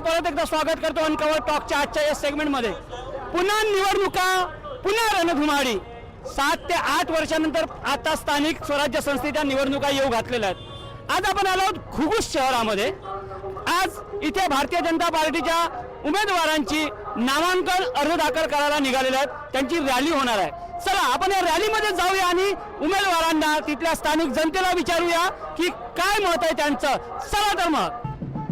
परत एकदा स्वागत करतो अनकवर टॉकच्या आजच्या या सेगमेंटमध्ये पुन्हा निवडणुका पुन्हा रणधुमाळी. सात ते आठ वर्षानंतर आता स्थानिक स्वराज्य संस्थेच्या निवडणुका येऊ घातलेल्या आहेत. आज आपण आलो आहोत घुगुस शहरामध्ये. आज इथे भारतीय जनता पार्टीच्या उमेदवारांची नामांकन अर्ज दाखल करायला निघालेले आहेत. त्यांची रॅली होणार आहे. चला आपण या रॅलीमध्ये जाऊया आणि उमेदवारांना तिथल्या स्थानिक जनतेला विचारूया की काय मत आहे त्यांचं. चला तर मग.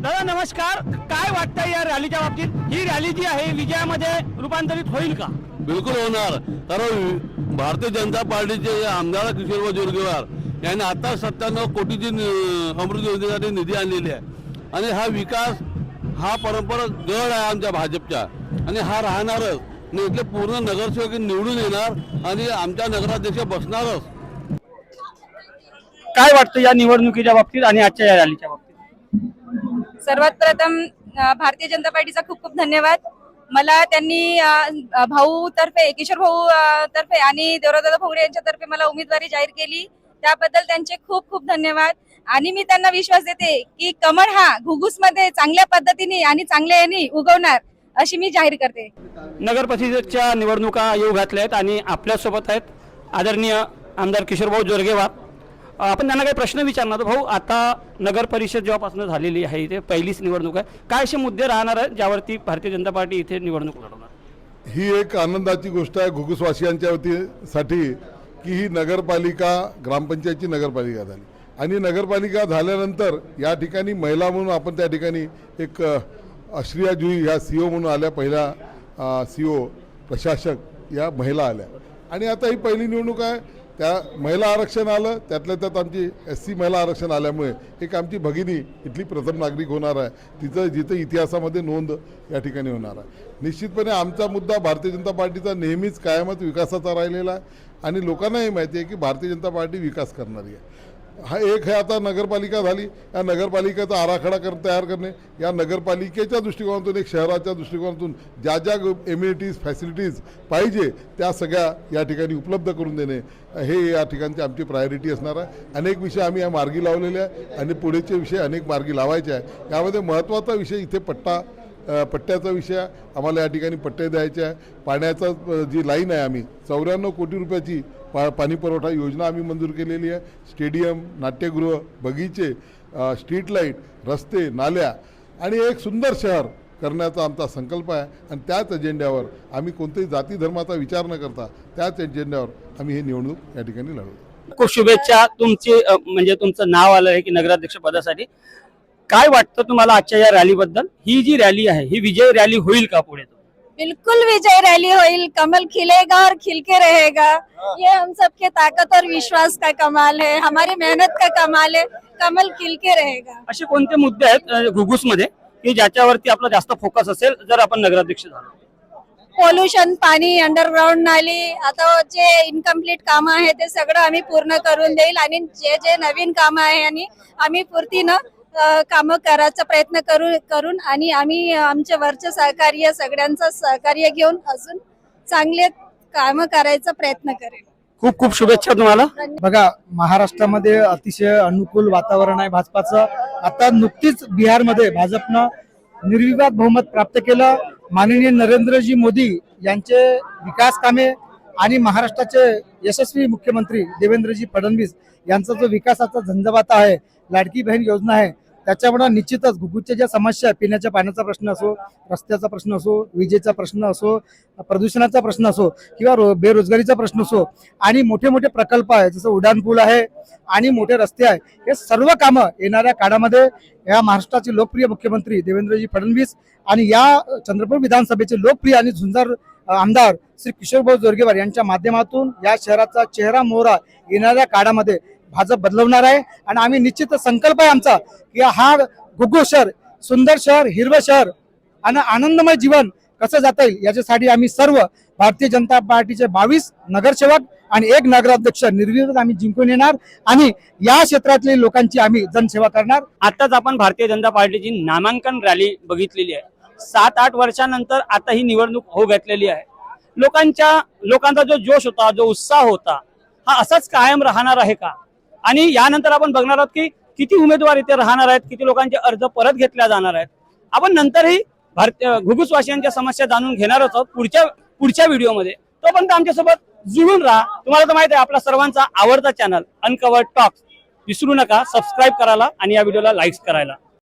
दादा नमस्कार. काय वाटतं या रॅलीच्या बाबतीत? ही रॅली जी आहे विजयामध्ये रूपांतरित होईल का? बिलकुल होणार. कारण भारतीय जनता पार्टीचे जे आमदार किशोरबा जोरगेवार यांनी आता सत्त्याण्णव कोटीची अमृत योजनेसाठी निधी आणलेली आहे. आणि हा विकास हा परंपरा गड आहे आमच्या भाजपच्या. आणि हा राहणारच. आणि इथले पूर्ण नगरसेवक निवडून येणार आणि आमच्या नगराध्यक्ष बसणारच. काय वाटतं या निवडणुकीच्या बाबतीत आणि आजच्या या रॅलीच्या बाबतीत? सर्वात प्रथम भारतीय जनता पार्टीचा खूप खूप धन्यवाद. मला त्यांनी भाऊ तर्फे किशोर भाऊ तर्फे आणि देवरादादा भोंगडे यांच्या तर्फे मला उमेदवारी जाहीर केली. त्याबद्दल त्यांचे खूप खूप धन्यवाद. आणि मी त्यांना विश्वास देते की कमळ हा घुगुसमध्ये चांगल्या पद्धतीने आणि चांगल्या यांनी उगवणार अशी मी जाहीर करते. नगर परिषदेच्या निवडणुका येऊ घातल्या आहेत आणि आपल्यासोबत आहेत आदरणीय आमदार किशोरभाऊ जोरगेवार. आपण त्यांना काही प्रश्न विचारणार भाऊ आता नगर परिषद जेव्हापासून झालेली आहे इथे पहिलीच निवडणूक आहे. काय असे मुद्दे राहणार आहेत ज्यावरती भारतीय जनता पार्टी इथे निवडणूक लढवणार? ही एक आनंदाची गोष्ट आहे घुगुसवासियांच्या वतीसाठी की ही नगरपालिका ग्रामपंचायतची नगरपालिका झाली. आणि नगरपालिका झाल्यानंतर या ठिकाणी महिला म्हणून आपण त्या ठिकाणी एक अश्रिया जुई ह्या सी ओ म्हणून आल्या पहिल्या सी ओ प्रशासक या महिला आल्या. आणि आता ही पहिली निवडणूक आहे. त्या महिला आरक्षण आलं त्यातल्या त्यात आमची एस सी महिला आरक्षण आल्यामुळे एक आमची भगिनी इथली प्रथम नागरिक होणार आहे. तिचं जिथं इतिहासामध्ये नोंद या ठिकाणी होणार आहे. निश्चितपणे आमचा मुद्दा भारतीय जनता पार्टीचा नेहमीच कायमच विकासाचा राहिलेला आहे. आणि लोकांनाही माहिती आहे की भारतीय जनता पार्टी विकास करणारी आहे. हा एक हे आता नगरपालिका झाली. या नगरपालिकेचा आराखडा कर तयार करणे. या नगरपालिकेच्या दृष्टिकोनातून एक शहराच्या दृष्टिकोनातून ज्या ज्या एम्युनिटीज फॅसिलिटीज पाहिजे त्या सगळ्या या ठिकाणी उपलब्ध करून देणे. हे या ठिकाणची आमची प्रायोरिटी असणार आहे. अनेक विषय आम्ही या मार्गी लावलेले आहे आणि पुढेचे विषय अनेक मार्गी लावायचे आहे. यामध्ये महत्त्वाचा विषय इथे पट्टा पट्ट्याचा विषय आम्हाला या ठिकाणी पट्टे द्यायचे आहे. पाण्याचा जी लाईन आहे आम्ही चौऱ्याण्णव कोटी रुपयाची पा पाणी पुरवठा योजना आम्ही मंजूर केलेली आहे. स्टेडियम नाट्यगृह बगीचे स्ट्रीट लाइट रस्ते नाल्या आणि एक सुंदर शहर करण्याचा आमचा संकल्प आहे. आणि त्याच एजेंड्यावर आम्ही कोणत्याही जाती धर्माचा विचार न करता त्याच एजेंड्यावर आम्ही ही निवडणूक या ठिकाणी लढवतो. खूप शुभेच्छा. तुमची म्हणजे तुमचं नाव आलं आहे की नगराध्यक्ष पदासाठी. काय वाटतं तुम्हाला आजच्या या रॅलीबद्दल ही जी रॅली आहे ही विजय रॅली होईल का पुढे? बिल्कुल विजय रैली होईल. कमल खिलेगा और खिलके रहेगा. ये हम सबके ताकत और विश्वास का कमाल है. हमारी मेहनत का कमाल है. कमल खिलके रहेगा. असे कोणते मुद्दे आहेत घुगुसमध्ये की ज्याच्यावरती आपला जास्त फोकस असेल जर आपण नगराध्यक्ष झालो? पोल्युशन पाणी अंडरग्राऊंड नाली आता जे इनकम्प्लीट कामं आहे ते सगळं आम्ही पूर्ण करून देईल. आणि जे जे नवीन कामं आहे आणि आम्ही पूर्तीनं कामं करायचा प्रयत्न करू करून आणि आम्ही आमच्या वरचं सहकार्य सगळ्यांचं सहकार्य घेऊन अजून चांगले कामं करायचा प्रयत्न करेल खूप खूप शुभेच्छा तुम्हाला. बघा महाराष्ट्रामध्ये अतिशय अनुकूल वातावरण आहे भाजपाचं. आता नुकतीच बिहारमध्ये भाजपनं निर्विवाद बहुमत प्राप्त केलं. माननीय नरेंद्रजी मोदी यांचे विकास कामे आणि महाराष्ट्राचे यशस्वी मुख्यमंत्री देवेंद्रजी फडणवीस यांचा जो विकासाचा झंझावात आहे लाडकी बहीण योजना आहे. त्याच्यामुळे निश्चितच घुगुच्या ज्या समस्या आहे, पिण्याच्या पाण्याचा प्रश्न असो रस्त्याचा प्रश्न असो विजेचा प्रश्न असो प्रदूषणाचा प्रश्न असो किंवा रो- बेरोजगारीचा प्रश्न असो आणि मोठे मोठे प्रकल्प आहे जसं उड्डाण पूल आहे आणि मोठे रस्ते आहे हे सर्व कामं येणाऱ्या काळामध्ये या महाराष्ट्राचे लोकप्रिय मुख्यमंत्री देवेंद्रजी फडणवीस आणि या चंद्रपूर विधानसभेचे लोकप्रिय आणि झुंजार आमदार श्री किशोरभाऊ जोरगेवार यांच्या माध्यमातून या शहराचा चेहरा मोहरा येणाऱ्या काळामध्ये भाजप बदलवणार आहे. आणि आम्ही निश्चित संकल्प आहे आमचा की हा गुग्गू शहर सुंदर शहर हिरवं शहर आणि आनंदमय जीवन कसं जाता येईल याच्यासाठी आम्ही सर्व भारतीय जनता पार्टीचे बावीस नगरसेवक आणि एक नगराध्यक्ष निर्विरोध आम्ही जिंकून येणार आणि या क्षेत्रातली लोकांची आम्ही जनसेवा करणार. आताच आपण भारतीय जनता पार्टीची नामांकन रॅली बघितलेली आहे. सात आठ वर्षानंतर आता ही निवडणूक होऊ घातलेली आहे. लोकांच्या लोकांचा जो जोश होता जो उत्साह होता हा असाच कायम राहणार आहे का? आणि यानंतर आपण बघणार आहोत की किती उमेदवार इथे राहणार आहेत किती लोकांचे अर्ज परत घेतल्या जाणार आहेत. आपण नंतरही भारतीय घुगुसवासियांच्या समस्या जाणून घेणारच आहोत पुढच्या पुढच्या व्हिडिओमध्ये. तोपर्यंत आमच्यासोबत जुळून राहा. तुम्हाला तर माहिती आहे आपला सर्वांचा आवडता चॅनल अनकवर्ड टॉक्स विसरू नका सबस्क्राईब करायला आणि या व्हिडिओला लाईक्स करायला.